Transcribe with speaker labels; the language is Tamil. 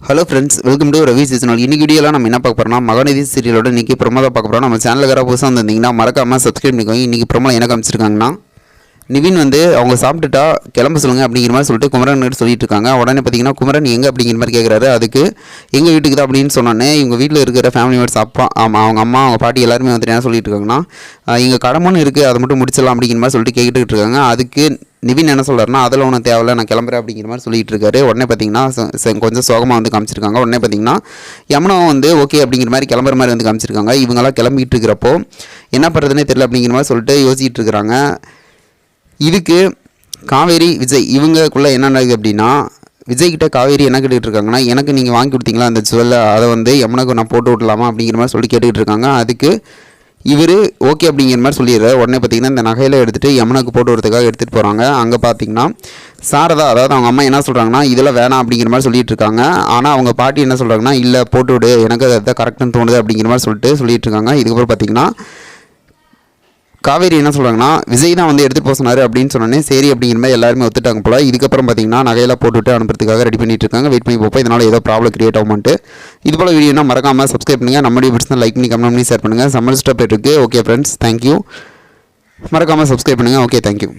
Speaker 1: Hello friends welcome to Ravi seasonal இன்னைக்கு வீடியோலாம் நம்ம என்ன பார்க்க போறோம்னா மகநதி சீரியலோட இன்னைக்கு ப்ரொமோ தான் பார்க்க போகிறோம் நம்ம சேனலில் வேறு புதுசாக வந்திருந்தீங்கன்னா மறக்காமல் சப்ஸ்கிரைப் பண்ணிக்கோங்க. இன்னைக்கு ப்ரொமோ என்ன காமிச்சிருக்காங்கன்னா நிவின் வந்து அவங்க சாப்பிட்டுட்டா கிளம்ப சொல்லுங்கள் அப்படிங்கிற மாதிரி சொல்லிட்டு குமரன் சொல்லிட்டு இருக்காங்க. உடனே பார்த்தீங்கன்னா குமரன் எங்கே அப்படிங்கிற மாதிரி கேட்குறாரு அதுக்கு எங்கள் வீட்டுக்கு தான் அப்படின்னு சொன்னோன்னே இவங்க வீட்டில் இருக்கிற ஃபேமிலி மெம்பர்ஸ் அப்பா ஆமாம் அவங்க அம்மா அவங்க பாட்டி எல்லாருமே வந்துட்டு என்ன சொல்லிட்டு இருக்காங்கன்னா இங்கே கடமன்னு இருக்குது அதை மட்டும் முடிச்சிடலாம் அப்படிங்கிற மாதிரி சொல்லிட்டு கேட்டுக்கிட்டு இருக்காங்க. அதுக்கு நிவின் என்ன சொல்கிறாருன்னா அதில் ஒன்றும் தேவையில்ல நான் கிளம்புறேன் அப்படிங்கிற மாதிரி சொல்லிட்டு இருக்காரு. உடனே பார்த்தீங்கன்னா கொஞ்சம் சோகமாக வந்து காமிச்சிருக்காங்க. உடனே பார்த்தீங்கன்னா யமுனாவும் வந்து ஓகே அப்படிங்கிற மாதிரி கிளம்புற மாதிரி வந்து காமிச்சிருக்காங்க. இவங்கெல்லாம் கிளம்பிட்டு இருக்கிறப்போ என்ன பண்ணுறதுனே தெரியல அப்படிங்கிற மாதிரி சொல்லிட்டு யோசிச்சுட்டு இருக்கிறாங்க. இதுக்கு காவேரி விஜய் இவங்களுக்குள்ளே என்ன நடக்குது அப்படின்னா விஜய்கிட்ட காவேரி என்ன கேட்டுக்கிட்டு இருக்காங்கன்னா எனக்கு நீங்கள் வாங்கி கொடுத்தீங்களா அந்த ஜுவல்லை? அதை வந்து யமுனாக்கு நான் போட்டு விடலாமா? அப்படிங்கிற மாதிரி சொல்லி கேட்டுக்கிட்டு இருக்காங்க. அதுக்கு இவர் ஓகே அப்படிங்கிற மாதிரி சொல்லிடுறாரு. உடனே பார்த்தீங்கன்னா இந்த நகையில் எடுத்துகிட்டு யமுனாக்கு போட்டு வரதுக்காக எடுத்துகிட்டு போகிறாங்க அங்கே பார்த்தீங்கன்னா சாரதா அதாவது அவங்க அம்மா என்ன சொல்கிறாங்கன்னா இதெல்லாம் வேணாம் அப்படிங்கிற மாதிரி சொல்லிட்டு இருக்காங்க. ஆனால் அவங்க பாட்டி என்ன சொல்கிறாங்கன்னா இல்லை போட்டு விடு. எனக்கு அதுதான் கரெக்டுன்னு தோணுது அப்படிங்கிற மாதிரி சொல்லிட்டு சொல்லிட்டு இருக்காங்க. இதுக்கப்புறம் பார்த்தீங்கன்னா காவேரி என்ன சொல்கிறாங்கன்னா விஜய் தான் வந்து எடுத்துகிட்டு போக சொன்னார் அப்படின்னு சொன்னோன்னே சரி அப்படிங்கிற மாதிரி எல்லாருமே ஒத்துட்டாங்க போல. இதுக்கப்புறம் பார்த்தீங்கன்னா நகையெல்லாம் போட்டுவிட்டு அனுப்புறதுக்காக ரெடி பண்ணிட்டு இருக்காங்க. வெயிட் பண்ணி போப்போம் இதனால் ஏதோ ப்ராப்ளம் கிரியேட் ஆகுமான்ட்டு. இது போல் வீடியோனா மறக்காமல் சப்ஸ்கிரைப் பண்ணுங்கள் நம்மளுடைய பிடிச்சா லைக் பண்ணி கமெண்ட் பண்ணி ஷேர் பண்ணுங்கள் சம்மர் ஸ்டாப் இருக்குது ஓகே ஃப்ரெண்ட்ஸ் தேங்க்யூ மறக்காமல் சப்ஸ்கிரைப் பண்ணுங்கள் ஓகே தேங்க்யூ